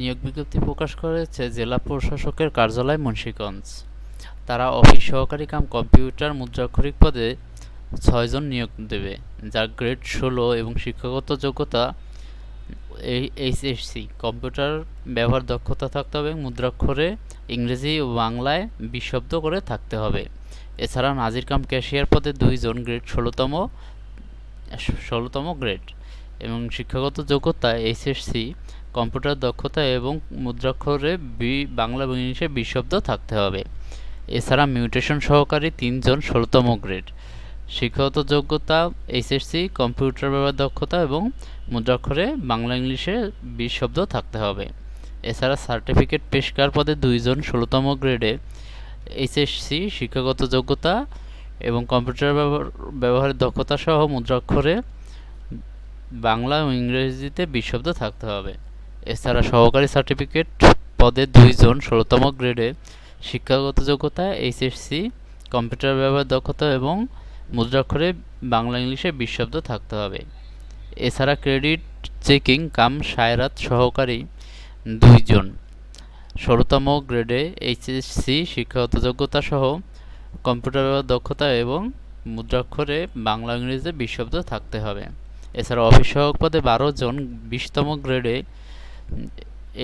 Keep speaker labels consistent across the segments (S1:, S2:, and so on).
S1: নিয়োগ বিজ্ঞপ্তি প্রকাশ করেছে জেলা প্রশাসকের কার্যালয় মুন্সীগঞ্জ। তারা অফিস সহকারী কাম কম্পিউটার মুদ্রাক্ষরিক পদে ছয়জন নিয়োগ দেবে, যার গ্রেড ষোলো এবং শিক্ষাগত যোগ্যতা এই এইচএসসি। কম্পিউটার ব্যবহার দক্ষতা থাকতে হবে মুদ্রাক্ষরে ইংরেজি ও বাংলায় বিশব্দ করে থাকতে হবে। এছাড়া নাজির কাম ক্যাশিয়ার পদে দুইজন গ্রেড ষোলোতম ষোলোতম গ্রেড। এবং শিক্ষাগত যোগ্যতা এইচএসসি কম্পিউটার দক্ষতা এবং মুদ্রাক্ষরে বি, বাংলা এবং ইংলিশে বিশব্দ থাকতে হবে। এছাড়া মিউটেশন সহকারী তিনজন ষোলতম গ্রেড। শিক্ষাগত যোগ্যতা এইচএসসি কম্পিউটার ব্যবহার দক্ষতা এবং মুদ্রাক্ষরে বাংলা ইংলিশে বিশ শব্দ থাকতে হবে। এছাড়া সার্টিফিকেট পেশকার পদে দুইজন ষোলোতম গ্রেডে এইচএসসি শিক্ষাগত যোগ্যতা এবং কম্পিউটার ব্যবহার, ব্যবহারের দক্ষতা সহ মুদ্রাক্ষরে বাংলা ও ইংরেজিতে বিশ শব্দ থাকতে হবে। এছাড়া সহকারী সার্টিফিকেট পদে দুইজন ষোলোতম গ্রেডে শিক্ষাগত যোগ্যতা, এইচএসসি, কম্পিউটার ব্যবহার দক্ষতা এবং মুদ্রাক্ষরে বাংলা ইংলিশে বিশ শব্দ থাকতে হবে। এছাড়া ক্রেডিট চেকিং কাম সায়রাত সহকারী দুইজন। ষোলোতম গ্রেডে এইচএসসি শিক্ষাগত যোগ্যতা সহ কম্পিউটার ব্যবহার দক্ষতা এবং মুদ্রাক্ষরে বাংলা ইংরেজিতে বিশ শব্দ থাকতে হবে। এছাড়া অফিস সহক পদে বারো জন বিশতম গ্রেডে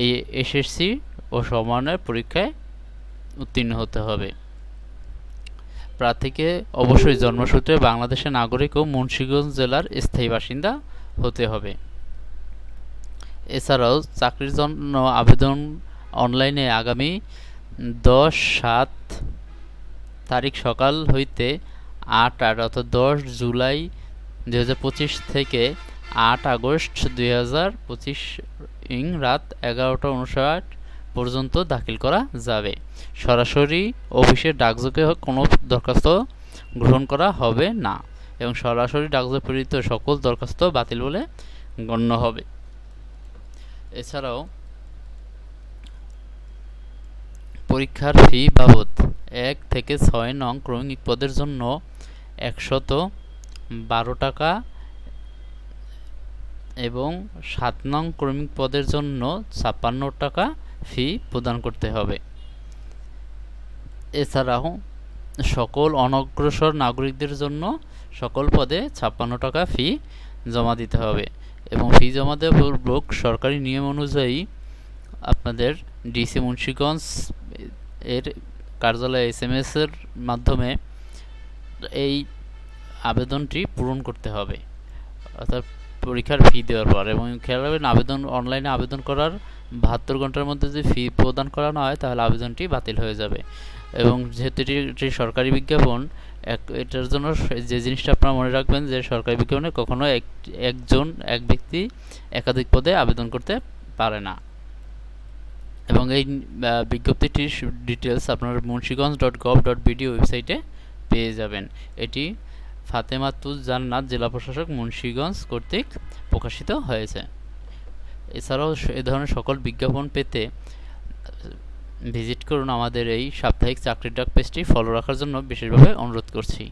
S1: এই এসএসসি ও সমমানের পরীক্ষায় উত্তীর্ণ হতে হবে। প্রার্থীকে অবশ্যই জন্মসূত্রে বাংলাদেশের নাগরিক ও মুন্সিগঞ্জ জেলার স্থায়ী বাসিন্দা হতে হবে। এছাড়াও চাকরির জন্য আবেদন অনলাইনে আগামী দশ সাত তারিখ সকাল হইতে আট আট অর্থাৎ দশ জুলাই দুই হাজার পঁচিশ থেকে আট আগস্ট দুই হাজার পঁচিশ ইং রাত এগারোটা উনষাট পর্যন্ত দাখিল করা যাবে। সরাসরি অফিসের ডাকযোগে কোনো দরখাস্ত গ্রহণ করা হবে না এবং সরাসরি ডাকযোগে প্রেরিত সকল দরখাস্ত বাতিল বলে গণ্য হবে। এছাড়াও পরীক্ষার ফি বাবদ এক থেকে ছয় নং ক্রমিক পদের জন্য একশত বারো টাকা এবং সাত নং ক্রমিক পদের জন্য ছাপ্পান্ন টাকা ফি প্রদান করতে হবে। এছাড়াও সকল অনগ্রসর নাগরিকদের জন্য সকল পদে ছাপ্পান্ন টাকা ফি জমা দিতে হবে এবং ফি জমা দেওয়া পূর্বক সরকারি নিয়ম অনুযায়ী আপনাদের ডিসি মুন্সিগঞ্জ এর কার্যালয়ে এস এম এর মাধ্যমে এই আবেদনটি পূরণ করতে হবে। অর্থাৎ পরীক্ষার ফি দেওয়ার পর। এবং খেয়াল রাখবেন, আবেদন অনলাইনে আবেদন করার বাহাত্তর ঘণ্টার মধ্যে যদি ফি প্রদান করা না হয়, তাহলে আবেদনটি বাতিল হয়ে যাবে। এবং যেহেতু এটি একটি সরকারি বিজ্ঞাপন, এক, এটার জন্য যে জিনিসটা আপনারা মনে রাখবেন যে সরকারি বিজ্ঞাপনে কখনো এক, একজন, এক ব্যক্তি একাধিক পদে আবেদন করতে পারে না। এবং এই বিজ্ঞপ্তিটির ডিটেলস আপনার Munshiganj dot gov dot BD ওয়েবসাইটে পেয়ে যাবেন। এটি ফাতেমাতুজ জান্নাত জেলা প্রশাসক মুন্সীগঞ্জ কর্তৃক প্রকাশিত হয়েছে। এছাড়াও এ ধরনের সকল বিজ্ঞাপন পেতে ভিজিট করুন আমাদের এই সাপ্তাহিক চাকরির ডাক পেজটি। ফলো রাখার জন্য বিশেষভাবে অনুরোধ করছি।